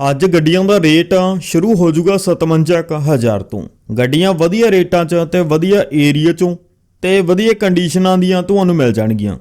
ਅੱਜ ਗੱਡੀਆਂ ਦਾ ਰੇਟ ਸ਼ੁਰੂ ਹੋ ਜਾਊਗਾ 57000 ਤੋਂ। ਗੱਡੀਆਂ ਵਧੀਆ ਰੇਟਾਂ 'ਚ ਤੇ ਵਧੀਆ ਏਰੀਆ 'ਚੋਂ ਤੇ ਵਧੀਆ ਕੰਡੀਸ਼ਨਾਂ ਦੀਆਂ ਤੁਹਾਨੂੰ ਮਿਲ ਜਾਣਗੀਆਂ।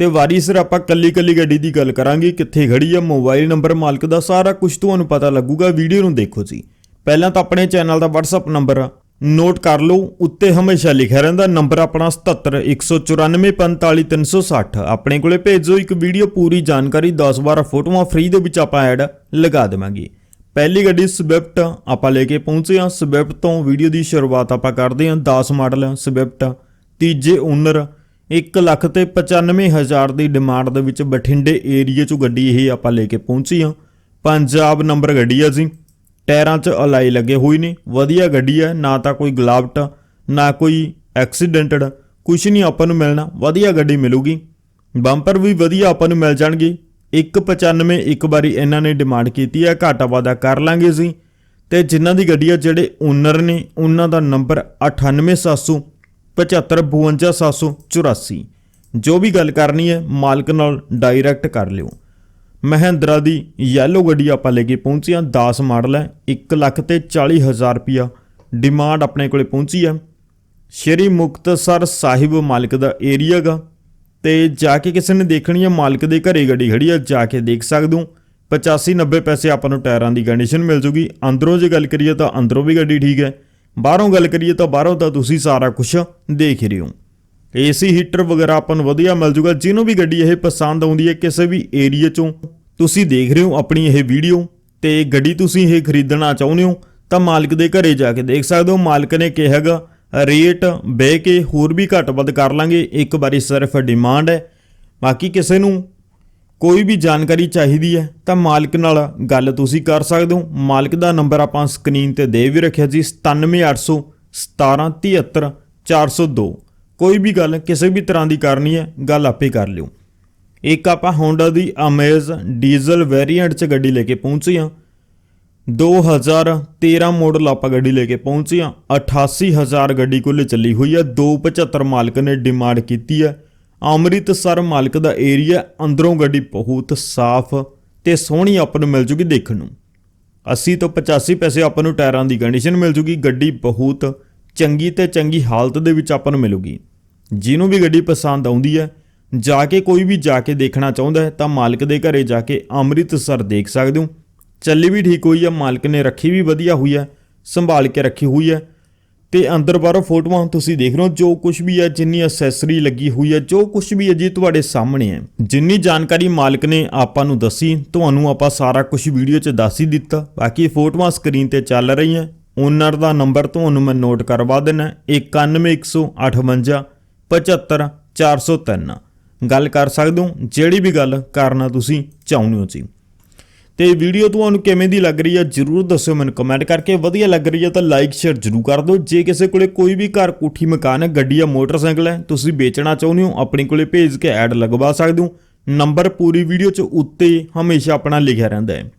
ਤੇ ਵਾਰੀ ਸਿਰ ਆਪਾਂ ਕੱਲੀ ਕੱਲੀ ਗੱਡੀ ਦੀ ਗੱਲ ਕਰਾਂਗੇ, ਕਿੱਥੇ ਖੜੀ ਆ ਮੋਬਾਈਲ ਨੰਬਰ ਮਾਲਕ ਦਾ ਸਾਰਾ ਕੁਝ ਤੁਹਾਨੂੰ ਪਤਾ ਲੱਗੂਗਾ ਵੀਡੀਓ ਨੂੰ ਦੇਖੋ ਜੀ। ਪਹਿਲਾਂ ਤਾਂ ਆਪਣੇ ਚੈਨਲ ਦਾ WhatsApp ਨੰਬਰ ਨੋਟ ਕਰ ਲਓ, ਉੱਤੇ ਹਮੇਸ਼ਾ ਲਿਖਿਆ ਰਹਿੰਦਾ ਨੰਬਰ ਆਪਣਾ 7714945360 ਆਪਣੇ ਕੋਲੇ ਭੇਜੋ, ਇੱਕ ਵੀਡੀਓ ਪੂਰੀ ਜਾਣਕਾਰੀ 10-12 ਫੋਟੋਆਂ ਫ੍ਰੀ ਦੇ ਵਿੱਚ ਆਪਾਂ ਐਡ ਲਗਾ ਦੇਵਾਂਗੇ। ਪਹਿਲੀ ਗੱਡੀ ਸਵਿਫਟ ਆਪਾਂ ਲੈ ਕੇ ਪਹੁੰਚੇ ਹਾਂ। ਸਵਿਫਟ ਤੋਂ ਵੀਡੀਓ ਦੀ ਸ਼ੁਰੂਆਤ ਆਪਾਂ ਕਰਦੇ ਹਾਂ 10 ਮਾਡਲ ਸਵਿਫਟ ਤੀਜੇ ਓਨਰ 1 ਲੱਖ ਤੇ 95000 ਦੀ ਡਿਮਾਂਡ ਦੇ ਵਿੱਚ ਬਠਿੰਡੇ ਏਰੀਆ ਚੋਂ ਗੱਡੀ ਇਹ ਆਪਾਂ ਲੈ ਕੇ ਪਹੁੰਚੀ ਹਾਂ। ਪੰਜਾਬ ਨੰਬਰ ਗੱਡੀ ਆ ਜੀ। ਟਾਇਰਾਂ 'ਚ ਅਲਾਈ ਲੱਗੇ ਹੋਏ ਨੇ। ਵਧੀਆ ਗੱਡੀ ਹੈ, ਨਾ ਤਾਂ ਕੋਈ ਗਲਾਵਟ, ਨਾ ਕੋਈ ਐਕਸੀਡੈਂਟਡ ਕੁਝ ਨਹੀਂ ਆਪਾਂ ਨੂੰ ਮਿਲਣਾ, ਵਧੀਆ ਗੱਡੀ ਮਿਲੂਗੀ। ਬੰਪਰ ਵੀ ਵਧੀਆ ਆਪਾਂ ਨੂੰ ਮਿਲ ਜਾਣਗੇ। 195 ਇੱਕ ਵਾਰੀ ਇਹਨਾਂ ਨੇ ਡਿਮਾਂਡ ਕੀਤੀ ਹੈ, ਘਾਟਾ ਵਾਦਾ ਕਰ ਲਾਂਗੇ ਅਸੀਂ। ਤੇ ਜਿਨ੍ਹਾਂ ਦੀ ਗੱਡੀ ਆ, ਜਿਹੜੇ ਓਨਰ ਨੇ, ਉਹਨਾਂ ਦਾ ਨੰਬਰ 98700 7552784 ਜੋ ਵੀ ਗੱਲ ਕਰਨੀ ਹੈ, ਮਾਲਕ ਨਾਲ ਡਾਇਰੈਕਟ ਕਰ ਲਿਓ। ਮਹਿੰਦਰਾ ਦੀ ਯੈਲੋ ਗੱਡੀ ਆਪਾਂ ਲੈ ਕੇ ਪਹੁੰਚੇ ਹਾਂ। 10 ਮਾਡਲ ਹੈ। 1 ਲੱਖ ਤੇ 40 ਹਜ਼ਾਰ ਰੁਪਿਆ ਡਿਮਾਂਡ ਆਪਣੇ ਕੋਲੇ ਪਹੁੰਚੀ ਹੈ। ਸ਼੍ਰੀ ਮੁਕਤਸਰ ਸਾਹਿਬ ਮਾਲਕ ਦਾ ਏਰੀਆ ਗਾ ਤੇ ਜਾ ਕੇ ਕਿਸੇ ਨੇ ਦੇਖਣੀ ਹੈ, ਮਾਲਕ ਦੇ ਘਰੇ ਗੱਡੀ ਖੜੀ ਆ ਜਾ ਕੇ ਦੇਖ ਸਕਦੇ ਹੋ। 85 90 ਪੈਸੇ ਆਪਾਂ ਨੂੰ ਟਾਇਰਾਂ ਦੀ ਕੰਡੀਸ਼ਨ ਮਿਲ ਜੂਗੀ। ਅੰਦਰੋਂ ਜੇ ਗੱਲ ਕਰੀਏ ਤਾਂ ਅੰਦਰੋਂ ਵੀ ਗੱਡੀ ਠੀਕ ਹੈ। ਬਾਹਰੋਂ ਗੱਲ ਕਰੀਏ ਤਾਂ ਬਾਹਰੋਂ ਤਾਂ ਤੁਸੀਂ ਸਾਰਾ ਕੁਝ ਦੇਖ ਹੀ ਰਹੇ ਹੋ। ਏਸੀ ਹੀਟਰ ਵਗੈਰਾ ਆਪਾਂ ਨੂੰ ਵਧੀਆ ਮਿਲ ਜੂਗਾ। ਜਿਹਨੂੰ ਵੀ ਗੱਡੀ ਇਹ ਪਸੰਦ ਆਉਂਦੀ ਹੈ ਕਿਸੇ ਵੀ ਏਰੀਆ ਚੋਂ। ਤੁਸੀਂ ਦੇਖ ਰਹੇ ਹੋ ਆਪਣੀ ਇਹ ਵੀਡੀਓ ਤੇ ਗੱਡੀ ਤੁਸੀਂ ਇਹ ਖਰੀਦਣਾ ਚਾਹੁੰਦੇ ਹੋ, ਤਾਂ ਮਾਲਕ ਦੇ ਘਰੇ ਜਾ ਕੇ ਦੇਖ ਸਕਦੇ ਹੋ। ਮਾਲਕ ਨੇ ਕਿਹਾਗਾ ਰੇਟ ਬਹਿ ਕੇ ਹੋਰ ਵੀ ਘੱਟ ਵੱਧ ਕਰ ਲਾਂਗੇ। ਇੱਕ ਵਾਰੀ ਸਿਰਫ ਡਿਮਾਂਡ ਹੈ। ਬਾਕੀ ਕਿਸੇ ਨੂੰ ਕੋਈ ਵੀ ਜਾਣਕਾਰੀ ਚਾਹੀਦੀ ਹੈ, ਤਾਂ ਮਾਲਕ ਨਾਲ ਗੱਲ ਤੁਸੀਂ ਕਰ ਸਕਦੇ ਹੋ। ਮਾਲਕ ਦਾ ਨੰਬਰ ਆਪਾਂ ਸਕਰੀਨ ਤੇ ਦੇ ਵੀ ਰੱਖਿਆ ਜੀ 97800 1773 402 ਕੋਈ ਵੀ ਗੱਲ ਕਿਸੇ ਵੀ ਤਰ੍ਹਾਂ ਦੀ ਕਰਨੀ ਹੈ, ਗੱਲ ਆਪੇ ਕਰ ਲਿਓ। ਇੱਕ ਆਪਾਂ ਹੋਂਡਾ ਦੀ ਅਮੇਜ਼ ਡੀਜ਼ਲ ਵੇਰੀਐਂਟ 'ਚ ਗੱਡੀ ਲੈ ਕੇ ਪਹੁੰਚੇ ਹਾਂ। 2013 ਮਾਡਲ ਆਪਾਂ ਗੱਡੀ ਲੈ ਕੇ ਪਹੁੰਚੇ ਹਾਂ। 88000 ਗੱਡੀ ਕੁੱਲ ਚੱਲੀ ਹੋਈ ਹੈ। 275 ਮਾਲਕ ਨੇ ਡਿਮਾਂਡ ਕੀਤੀ ਹੈ। ਅੰਮ੍ਰਿਤਸਰ ਮਾਲਕ ਦਾ ਏਰੀਆ ਅੰਦਰੋਂ ਗੱਡੀ ਬਹੁਤ ਸਾਫ਼ ਤੇ ਸੋਹਣੀ ਆਪਾਂ ਨੂੰ ਮਿਲ ਜੂਗੀ ਦੇਖਣ ਨੂੰ। 80 ਤੋਂ 85 ਪੈਸੇ ਆਪਾਂ ਨੂੰ ਟਾਇਰਾਂ ਦੀ ਕੰਡੀਸ਼ਨ ਮਿਲ ਜੂਗੀ। ਗੱਡੀ ਬਹੁਤ ਚੰਗੀ ਤੇ ਚੰਗੀ ਹਾਲਤ ਦੇ ਵਿੱਚ ਆਪਾਂ ਨੂੰ ਮਿਲੂਗੀ। ਜਿਹਨੂੰ ਵੀ ਗੱਡੀ ਪਸੰਦ ਆਉਂਦੀ ਹੈ, ਜਾ ਕੇ ਕੋਈ ਵੀ ਜਾ ਕੇ ਦੇਖਣਾ ਚਾਹੁੰਦਾ ਹੈ, ਤਾਂ ਮਾਲਕ ਦੇ ਘਰੇ ਜਾ ਕੇ ਅੰਮ੍ਰਿਤਸਰ ਦੇਖ ਸਕਦੇ ਹੋ। ਚੱਲੀ ਵੀ ਠੀਕ ਹੋਈ ਹੈ, ਮਾਲਕ ਨੇ ਰੱਖੀ ਵੀ ਵਧੀਆ ਹੋਈ ਹੈ, ਸੰਭਾਲ ਕੇ ਰੱਖੀ ਹੋਈ ਹੈ। ਤੇ ਅੰਦਰ ਬਾਹਰੋਂ ਫੋਟੋਆਂ ਤੁਸੀਂ ਦੇਖ ਰਹੇ ਹੋ, ਜੋ ਕੁਝ ਵੀ ਹੈ, ਜਿੰਨੀ ਐਕਸੈਸਰੀ ਲੱਗੀ ਹੋਈ ਹੈ, ਜੋ ਕੁਝ ਵੀ ਹੈ ਜੀ ਤੁਹਾਡੇ ਸਾਹਮਣੇ ਹੈ। ਜਿੰਨੀ ਜਾਣਕਾਰੀ ਮਾਲਕ ਨੇ ਆਪਾਂ ਨੂੰ ਦੱਸੀ, ਤੁਹਾਨੂੰ ਆਪਾਂ ਸਾਰਾ ਕੁਝ ਵੀਡੀਓ 'ਚ ਦੱਸ ਹੀ ਦਿੱਤਾ। ਬਾਕੀ ਫੋਟੋਆਂ ਸਕਰੀਨ ਤੇ ਚੱਲ ਰਹੀਆਂ। ਓਨਰ ਦਾ ਨੰਬਰ ਤੁਹਾਨੂੰ ਮੈਂ ਨੋਟ ਕਰਵਾ ਦੇਣਾ 91158 75403 ਗੱਲ ਕਰ ਸਕਦੇ ਹੋ, ਜਿਹੜੀ ਵੀ ਗੱਲ ਕਰਨਾ ਤੁਸੀਂ ਚਾਹੁੰਦੇ ਹੋ ਜੀ। ਤੇ ਵੀਡੀਓ ਤੁਹਾਨੂੰ ਕਿਵੇਂ ਦੀ ਲੱਗ ਰਹੀ ਹੈ ਜਰੂਰ ਦੱਸਿਓ ਮੈਨੂੰ ਕਮੈਂਟ ਕਰਕੇ। ਵਧੀਆ ਲੱਗ ਰਹੀ ਹੈ ਤਾਂ ਲਾਈਕ ਸ਼ੇਅਰ ਜਰੂਰ ਕਰ ਦਿਓ। ਜੇ ਕਿਸੇ ਕੋਲੇ ਕੋਈ ਵੀ ਘਰ ਕੋਠੀ, ਮਕਾਨ ਗੱਡੀ ਜਾਂ ਮੋਟਰਸਾਈਕਲ ਹੈ, ਤੁਸੀਂ ਵੇਚਣਾ ਚਾਹੁੰਦੇ ਹੋ, ਆਪਣੇ ਕੋਲੇ ਭੇਜ ਕੇ ਐਡ ਲਗਵਾ ਸਕਦੇ ਹੋ। ਨੰਬਰ ਪੂਰੀ ਵੀਡੀਓ 'ਚ ਉੱਤੇ ਹਮੇਸ਼ਾ ਆਪਣਾ ਲਿਖਿਆ ਰਹਿੰਦਾ ਹੈ।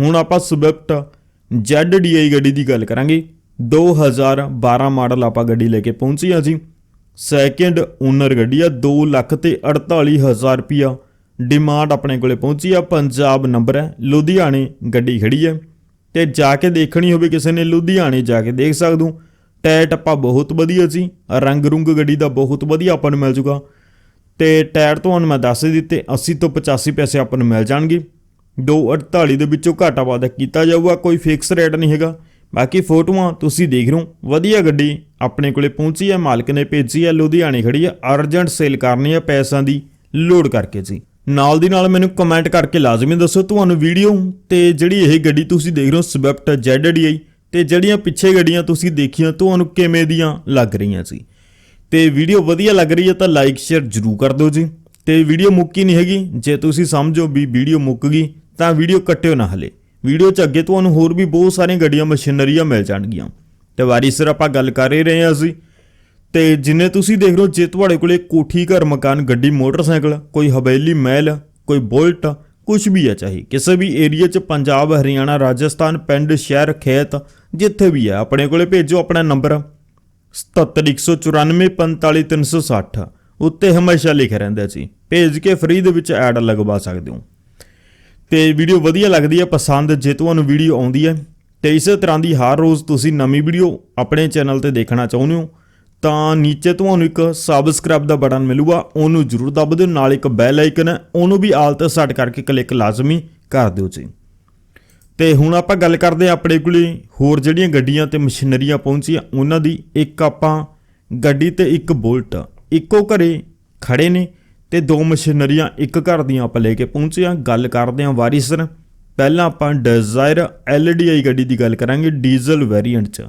ਹੁਣ ਆਪਾਂ ਸਵਿਫਟ ZDI ਗੱਡੀ ਦੀ ਗੱਲ ਕਰਾਂਗੇ। 2012 ਮਾਡਲ ਆਪਾਂ ਗੱਡੀ ਲੈ ਕੇ ਪਹੁੰਚੀ ਹਾਂ ਜੀ। ਸੈਕਿੰਡ ਓਨਰ ਗੱਡੀ ਆ 2 ਲੱਖ ਤੇ 48000 ਰੁਪਿਆ ਡਿਮਾਂਡ ਆਪਣੇ ਕੋਲੇ ਪਹੁੰਚੀ ਆ, ਪੰਜਾਬ ਨੰਬਰ ਹੈ, ਲੁਧਿਆਣੇ ਗੱਡੀ ਖੜੀ ਹੈ। ਤੇ ਜਾ ਕੇ ਦੇਖਣੀ ਹੋਵੇ ਕਿਸੇ ਨੇ, ਲੁਧਿਆਣੇ ਜਾ ਕੇ ਦੇਖ ਸਕਦੇ। ਟਾਇਰ ਟੱਪਾ ਬਹੁਤ ਵਧੀਆ ਸੀ, ਰੰਗ ਰੁੰਗ ਗੱਡੀ ਦਾ ਬਹੁਤ ਵਧੀਆ ਆਪਾਂ ਨੂੰ ਮਿਲ ਜੂਗਾ। ਤੇ ਟਾਇਰ ਤੁਹਾਨੂੰ ਮੈਂ ਦੱਸ ਦਿੱਤੇ 80 ਤੋਂ 85 ਪੈਸੇ ਆਪਾਂ ਨੂੰ ਮਿਲ ਜਾਣਗੇ। 248 ਦੇ ਵਿੱਚੋਂ ਘਾਟਾ ਵਾਧਾ ਕੀਤਾ ਜਾਊਗਾ, ਕੋਈ ਫਿਕਸ ਰੇਟ ਨਹੀਂ ਹੈਗਾ। ਬਾਕੀ ਫੋਟੋਆਂ ਤੁਸੀਂ ਦੇਖ ਰਹੇ ਹੋ। ਵਧੀਆ ਗੱਡੀ ਆਪਣੇ ਕੋਲੇ ਪਹੁੰਚੀ ਹੈ, ਮਾਲਕ ਨੇ ਭੇਜੀ ਹੈ, ਲੁਧਿਆਣੇ ਖੜੀ ਹੈ। ਅਰਜੈਂਟ ਸੇਲ ਕਰਨੀ ਹੈ ਪੈਸਿਆਂ ਦੀ ਲੋਡ ਕਰਕੇ ਜੀ। ਨਾਲ ਦੀ ਨਾਲ ਮੈਨੂੰ ਕਮੈਂਟ ਕਰਕੇ ਲਾਜ਼ਮੀ ਦੱਸੋ ਤੁਹਾਨੂੰ ਵੀਡੀਓ ਤੇ ਜਿਹੜੀ ਇਹ ਗੱਡੀ ਤੁਸੀਂ ਦੇਖ ਰਹੇ ਹੋ ਸਵਿਫਟ ZDI ਤੇ ਜਿਹੜੀਆਂ ਪਿੱਛੇ ਗੱਡੀਆਂ ਤੁਸੀਂ ਦੇਖੀਆਂ, ਤੁਹਾਨੂੰ ਕਿਵੇਂ ਦੀਆਂ ਲੱਗ ਰਹੀਆਂ ਸੀ ਤੇ ਵੀਡੀਓ ਵਧੀਆ ਲੱਗ ਰਹੀ ਹੈ ਤਾਂ ਲਾਈਕ ਸ਼ੇਅਰ ਜਰੂਰ ਕਰ ਦਿਓ ਜੀ। ਤੇ ਵੀਡੀਓ ਮੁੱਕੀ ਨਹੀਂ ਹੈਗੀ, ਜੇ ਤੁਸੀਂ ਸਮਝੋ ਵੀ ਵੀਡੀਓ ਮੁੱਕ ਗਈ, ਤਾਂ ਵੀਡੀਓ ਕੱਟਿਓ ਨਾ ਹਲੇ। ਵੀਡੀਓ 'ਚ ਅੱਗੇ ਤੁਹਾਨੂੰ ਹੋਰ ਵੀ ਬਹੁਤ ਸਾਰੀਆਂ ਗੱਡੀਆਂ, ਮਸ਼ੀਨਰੀਆਂ ਮਿਲ ਜਾਣਗੀਆਂ। ਤੇ ਵਾਰੀ ਸਿਰ ਆਪਾਂ ਗੱਲ ਕਰ ਹੀ ਰਹੇ ਹਾਂ ਅਸੀਂ। ਤੇ ਜਿੰਨੇ ਤੁਸੀਂ ਦੇਖ ਰਹੇ ਹੋ, ਜੇ ਤੁਹਾਡੇ ਕੋਲੇ ਕੋਠੀ, ਘਰ, ਮਕਾਨ, ਗੱਡੀ, ਮੋਟਰਸਾਈਕਲ, ਕੋਈ ਹਵੇਲੀ, ਮਹਿਲ, ਕੋਈ ਬੁਲਟ ਕੁਝ ਵੀ ਹੈ ਚਾਹੀ, ਕਿਸੇ ਵੀ ਏਰੀਆ 'ਚ ਪੰਜਾਬ, ਹਰਿਆਣਾ, ਰਾਜਸਥਾਨ, ਪਿੰਡ, ਸ਼ਹਿਰ, ਖੇਤ, ਜਿੱਥੇ ਵੀ ਹੈ, ਆਪਣੇ ਕੋਲੇ ਭੇਜੋ ਆਪਣਾ ਨੰਬਰ। 7714945360 ਉੱਤੇ ਹਮੇਸ਼ਾ ਲਿਖਿਆ ਰਹਿੰਦਾ ਸੀ ਭੇਜ ਕੇ ਫ੍ਰੀ ਦੇ ਵਿੱਚ ਐਡ ਲਗਵਾ ਸਕਦੇ ਹੋ। ਤੇ ਵੀਡੀਓ ਵਧੀਆ ਲੱਗਦੀ ਹੈ, ਪਸੰਦ ਜੇ ਤੁਹਾਨੂੰ ਵੀਡੀਓ ਆਉਂਦੀ ਹੈ, ਤੇ ਇਸੇ ਤਰ੍ਹਾਂ ਦੀ ਹਰ ਰੋਜ਼ ਤੁਸੀਂ ਨਵੀਂ ਵੀਡੀਓ ਆਪਣੇ ਚੈਨਲ ਤੇ ਦੇਖਣਾ ਚਾਹੁੰਦੇ ਹੋ, ਤਾਂ ਨੀਚੇ ਤੁਹਾਨੂੰ ਇੱਕ ਸਬਸਕ੍ਰਾਈਬ ਦਾ ਬਟਨ ਮਿਲੂਗਾ, ਉਹਨੂੰ ਜ਼ਰੂਰ ਦਬ ਦਿਓ, ਨਾਲ ਇੱਕ ਬੈਲ ਆਈਕਨ ਹੈ, ਉਹਨੂੰ ਵੀ ਆਲ ਤੇ ਸੈੱਟ ਕਰਕੇ ਕਲਿੱਕ ਲਾਜ਼ਮੀ ਕਰ ਦਿਓ ਜੀ। ਤੇ ਹੁਣ ਆਪਾਂ ਗੱਲ ਕਰਦੇ ਹਾਂ ਆਪਣੇ ਕੋਲੇ ਹੋਰ ਜਿਹੜੀਆਂ ਗੱਡੀਆਂ ਤੇ ਮਸ਼ੀਨਰੀਆਂ ਪਹੁੰਚੀਆਂ, ਉਹਨਾਂ ਦੀ, ਇੱਕ ਆਪਾਂ ਗੱਡੀ ਤੇ ਇੱਕ ਬੋਲਟ, ਇੱਕੋ ਘਰੇ ਖੜੇ ਨੇ ਤੇ ਦੋ ਮਸ਼ੀਨਰੀਆਂ ਇੱਕ ਘਰ ਦੀਆਂ ਆਪਾਂ ਲੈ ਕੇ ਪਹੁੰਚੇ ਹਾਂ। ਗੱਲ ਕਰਦੇ ਹਾਂ ਵਾਰਿਸਨ ਪਹਿਲਾਂ ਆਪਾਂ ਡਿਜ਼ਾਇਰ LDI ਗੱਡੀ ਦੀ ਗੱਲ ਕਰਾਂਗੇ, ਡੀਜ਼ਲ ਵੇਰੀਐਂਟ 'ਚ।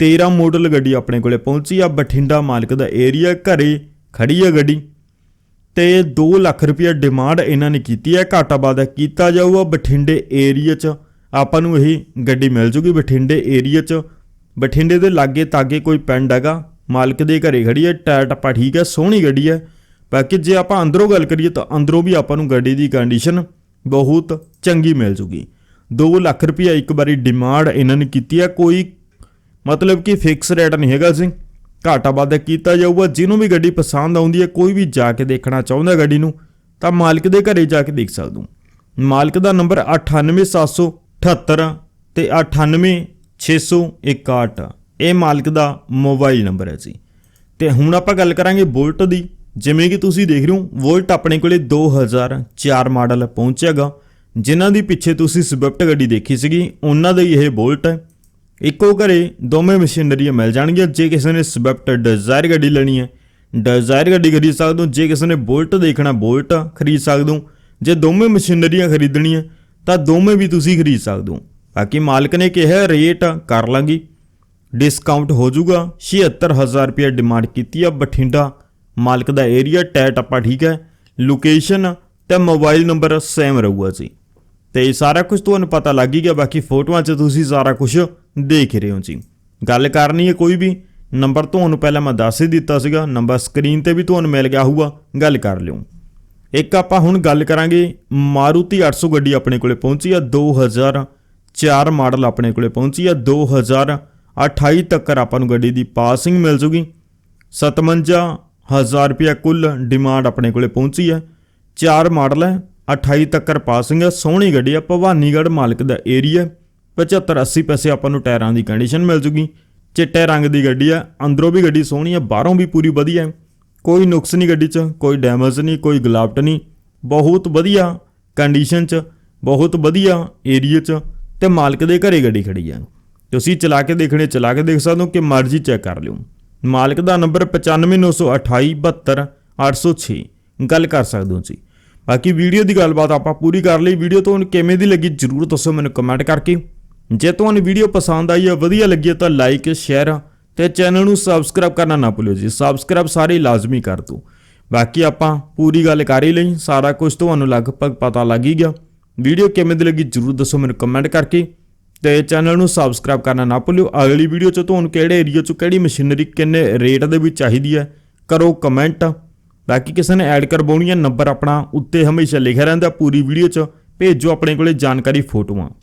13 ਮਾਡਲ ਗੱਡੀ ਆਪਣੇ ਕੋਲੇ ਪਹੁੰਚੀ ਆ, ਬਠਿੰਡਾ ਮਾਲਕ ਦਾ ਏਰੀਆ, ਘਰੇ ਖੜੀ ਆ ਗੱਡੀ। ਤੇ 2 ਲੱਖ ਰੁਪਏ ਡਿਮਾਂਡ ਇਹਨਾਂ ਨੇ ਕੀਤੀ ਹੈ ਘਾਟਾ ਵਾਧਾ ਕੀਤਾ ਜਾਊਗਾ ਬਠਿੰਡੇ ਏਰੀਆ 'ਚ। ਆਪਾਂ ਨੂੰ ਇਹ ਗੱਡੀ ਮਿਲ ਜੂਗੀ ਬਠਿੰਡੇ ਏਰੀਆ 'ਚ। ਬਠਿੰਡੇ ਦੇ ਲਾਗੇ ਤਾਗੇ ਕੋਈ ਪਿੰਡ ਹੈਗਾ, ਮਾਲਕ ਦੇ ਘਰੇ ਖੜੀ ਹੈ ਟਾਇਰ ਟੱਪਾ ਠੀਕ ਹੈ ਸੋਹਣੀ ਗੱਡੀ ਹੈ ਬਾਕੀ ਜੇ ਆਪਾਂ ਅੰਦਰੋਂ ਗੱਲ ਕਰੀਏ ਤਾਂ ਅੰਦਰੋਂ ਵੀ ਆਪਾਂ ਨੂੰ ਗੱਡੀ ਦੀ ਕੰਡੀਸ਼ਨ ਬਹੁਤ ਚੰਗੀ ਮਿਲ ਜੂਗੀ। 2 ਲੱਖ ਰੁਪਏ ਇੱਕ ਵਾਰੀ ਡਿਮਾਂਡ ਇਹਨਾਂ ਨੇ ਕੀਤੀ ਹੈ ਕੋਈ ਮਤਲਬ ਕਿ ਫਿਕਸ ਰੇਟ ਨਹੀਂ ਹੈਗਾ ਸੀ ਘਾਟਾ ਵਾਧਾ ਕੀਤਾ ਜਾਊਗਾ, ਜਿਹਨੂੰ ਵੀ ਗੱਡੀ ਪਸੰਦ ਆਉਂਦੀ ਹੈ, ਕੋਈ ਵੀ ਜਾ ਕੇ ਦੇਖਣਾ ਚਾਹੁੰਦਾ ਗੱਡੀ ਨੂੰ, ਤਾਂ ਮਾਲਕ ਦੇ ਘਰੇ ਜਾ ਕੇ ਦੇਖ ਸਕਦਾ। ਮਾਲਕ ਦਾ ਨੰਬਰ 98778 ਤੇ 98661 ਇਹ ਮਾਲਕ ਦਾ ਮੋਬਾਈਲ ਨੰਬਰ ਹੈ ਜੀ। ਤੇ ਹੁਣ ਆਪਾਂ ਗੱਲ ਕਰਾਂਗੇ ਬੁਲਟ ਦੀ। ਜਿਵੇਂ ਕਿ ਤੁਸੀਂ ਦੇਖ ਰਹੇ ਹੋ ਵੋਲਟ ਆਪਣੇ ਕੋਲੇ 2004 ਮਾਡਲ ਪਹੁੰਚਿਆਗਾ ਜਿਨ੍ਹਾਂ ਦੀ ਪਿੱਛੇ ਤੁਸੀਂ ਸਵਿਫਟ ਗੱਡੀ ਦੇਖੀ ਸੀਗੀ, ਉਹਨਾਂ ਦਾ ਹੀ ਇਹ ਬੁਲਟ ਹੈ। ਇੱਕੋ ਘਰੇ ਦੋਵੇਂ ਮਸ਼ੀਨਰੀਆਂ ਮਿਲ ਜਾਣਗੀਆਂ, ਜੇ ਕਿਸੇ ਨੇ ਸਵਿਫਟ ਡਿਜ਼ਾਇਰ ਗੱਡੀ ਲੈਣੀ ਹੈ। ਡਿਜ਼ਾਇਰ ਗੱਡੀ ਖਰੀਦ ਸਕਦੇ ਹੋ, ਜੇ ਕਿਸੇ ਨੇ ਬੋਲਟ ਦੇਖਣਾ ਬੋਲਟ ਖਰੀਦ ਸਕਦੇ ਹੋ। ਜੇ ਦੋਵੇਂ ਮਸ਼ੀਨਰੀਆਂ ਖਰੀਦਣੀਆਂ, ਤਾਂ ਦੋਵੇਂ ਵੀ ਤੁਸੀਂ ਖਰੀਦ ਸਕਦੇ ਹੋ। ਬਾਕੀ ਮਾਲਕ ਨੇ ਕਿਹਾ, ਰੇਟ ਕਰ ਲਾਂਗੀ। ਡਿਸਕਾਊਂਟ ਹੋ ਜਾਊਗਾ 76000 ਰੁਪਏ ਡਿਮਾਂਡ ਕੀਤੀ ਆ ਬਠਿੰਡਾ ਮਾਲਕ ਦਾ ਏਰੀਆ ਟੈ ਟੱਪਾ ਠੀਕ ਹੈ। ਲੋਕੇਸ਼ਨ ਤੇ ਮੋਬਾਈਲ ਨੰਬਰ ਸੇਮ ਰਹੂਗਾ ਜੀ। ਤੇ ਇਹ ਸਾਰਾ ਕੁਝ ਤੁਹਾਨੂੰ ਪਤਾ ਲੱਗ ਹੀ ਗਿਆ, ਬਾਕੀ ਫੋਟੋਆਂ 'ਚ ਤੁਸੀਂ ਸਾਰਾ ਕੁਝ ਦੇਖ ਰਹੇ ਹੋ ਜੀ। ਗੱਲ ਕਰਨੀ ਹੈ ਕੋਈ ਵੀ ਨੰਬਰ ਤੁਹਾਨੂੰ ਪਹਿਲਾਂ ਮੈਂ ਦੱਸ ਹੀ ਦਿੱਤਾ ਸੀਗਾ ਨੰਬਰ ਸਕਰੀਨ ਤੇ ਵੀ ਤੁਹਾਨੂੰ ਮਿਲ ਗਿਆ ਹੋਊਗਾ, ਗੱਲ ਕਰ ਲਿਓ। ਇੱਕ ਆਪਾਂ ਹੁਣ ਗੱਲ ਕਰਾਂਗੇ, ਮਾਰੂਤੀ 800 ਗੱਡੀ ਆਪਣੇ ਕੋਲੇ ਪਹੁੰਚੀ ਆ 2004 ਮਾਡਲ ਆਪਣੇ ਕੋਲੇ ਪਹੁੰਚੀ ਆ 2028 ਤੱਕ ਆਪਾਂ ਨੂੰ ਗੱਡੀ ਦੀ ਪਾਸਿੰਗ ਮਿਲ ਜੂਗੀ। 57000 ਰੁਪਏ ਕੁੱਲ ਡਿਮਾਂਡ ਆਪਣੇ ਕੋਲੇ ਪਹੁੰਚੀ ਹੈ। ਚਾਰ ਮਾਡਲ ਹੈ 28 ਤੱਕ ਪਾਸਿੰਗ ਹੈ, ਸੋਹਣੀ ਗੱਡੀ ਹੈ, ਭਵਾਨੀਗੜ੍ਹ ਮਾਲਕ ਦਾ ਏਰੀਆ 75 80 ਪੈਸੇ ਆਪਾਂ ਨੂੰ ਟਾਇਰਾਂ ਦੀ ਕੰਡੀਸ਼ਨ ਮਿਲ ਜੂਗੀ। ਚਿੱਟੇ ਰੰਗ ਦੀ ਗੱਡੀ ਹੈ, ਅੰਦਰੋਂ ਵੀ ਗੱਡੀ ਸੋਹਣੀ ਹੈ, ਬਾਹਰੋਂ ਵੀ ਪੂਰੀ ਵਧੀਆ ਹੈ। ਕੋਈ ਨੁਕਸ ਨਹੀਂ ਗੱਡੀ 'ਚ, ਕੋਈ ਡੈਮੇਜ ਨਹੀਂ, ਕੋਈ ਗਲਾਵਟ ਨਹੀਂ। ਬਹੁਤ ਵਧੀਆ ਕੰਡੀਸ਼ਨ 'ਚ, ਬਹੁਤ ਵਧੀਆ ਏਰੀਆ 'ਚ ਤੇ ਮਾਲਕ ਦੇ ਘਰੇ ਗੱਡੀ ਖੜੀ ਹੈ। ਤੁਸੀਂ ਚਲਾ ਕੇ ਦੇਖਣੇ ਚਲਾ ਕੇ ਦੇਖ ਸਕਦੇ ਹੋ ਕਿ ਮਰਜ਼ੀ ਚੈੱਕ ਕਰ ਲਿਓ। ਮਾਲਕ ਦਾ ਨੰਬਰ 9598272806 ਗੱਲ ਕਰ ਸਕਦੇ ਹੋ ਜੀ। ਬਾਕੀ ਵੀਡੀਓ ਦੀ ਗੱਲਬਾਤ ਆਪਾਂ ਪੂਰੀ ਕਰ ਲਈ। ਵੀਡੀਓ ਤੁਹਾਨੂੰ ਕਿਵੇਂ ਦੀ ਲੱਗੀ ਜਰੂਰ ਦੱਸੋ ਮੈਨੂੰ ਕਮੈਂਟ ਕਰਕੇ। ਜੇ ਤੁਹਾਨੂੰ ਵੀਡੀਓ ਪਸੰਦ ਆਈ ਹੈ ਵਧੀਆ ਲੱਗੀ ਹੈ ਤਾਂ ਲਾਈਕ ਸ਼ੇਅਰ ਤੇ ਚੈਨਲ ਨੂੰ ਸਬਸਕ੍ਰਾਈਬ ਕਰਨਾ ਨਾ ਭੁੱਲਿਓ ਜੀ। ਸਬਸਕ੍ਰਾਈਬ ਸਾਰੇ ਲਾਜ਼ਮੀ ਕਰ ਦਿਓ। ਬਾਕੀ ਆਪਾਂ ਪੂਰੀ ਗੱਲ ਕਰ ਹੀ ਲਈ। ਸਾਰਾ ਕੁਝ ਤੁਹਾਨੂੰ ਲਗਭਗ ਪਤਾ ਲੱਗ ਹੀ ਗਿਆ। ਵੀਡੀਓ ਕਿਵੇਂ ਦੀ ਲੱਗੀ ਜਰੂਰ ਦੱਸੋ ਮੈਨੂੰ ਕਮੈਂਟ ਕਰਕੇ। ਤੇ ਚੈਨਲ ਨੂੰ ਸਬਸਕ੍ਰਾਈਬ ਕਰਨਾ ਨਾ ਭੁੱਲਿਓ। ਅਗਲੀ ਵੀਡੀਓ 'ਚ ਤੁਹਾਨੂੰ ਕਿਹੜੇ ਏਰੀਆ 'ਚ ਕਿਹੜੀ ਮਸ਼ੀਨਰੀ ਕਿੰਨੇ ਰੇਟ ਦੇ ਵਿੱਚ ਚਾਹੀਦੀ ਹੈ, ਕਰੋ ਕਮੈਂਟ ਬਾਕੀ ਕਿਸੇ ਨੇ ਐਡ ਕਰਵਾਉਣੀ ਹੈ ਨੰਬਰ ਆਪਣਾ ਉੱਤੇ ਹਮੇਸ਼ਾ ਲਿਖਿਆ ਰਹਿੰਦਾ ਪੂਰੀ ਵੀਡੀਓ 'ਚ। ਭੇਜੋ ਆਪਣੇ ਕੋਲੇ ਜਾਣਕਾਰੀ ਫੋਟੋਆਂ।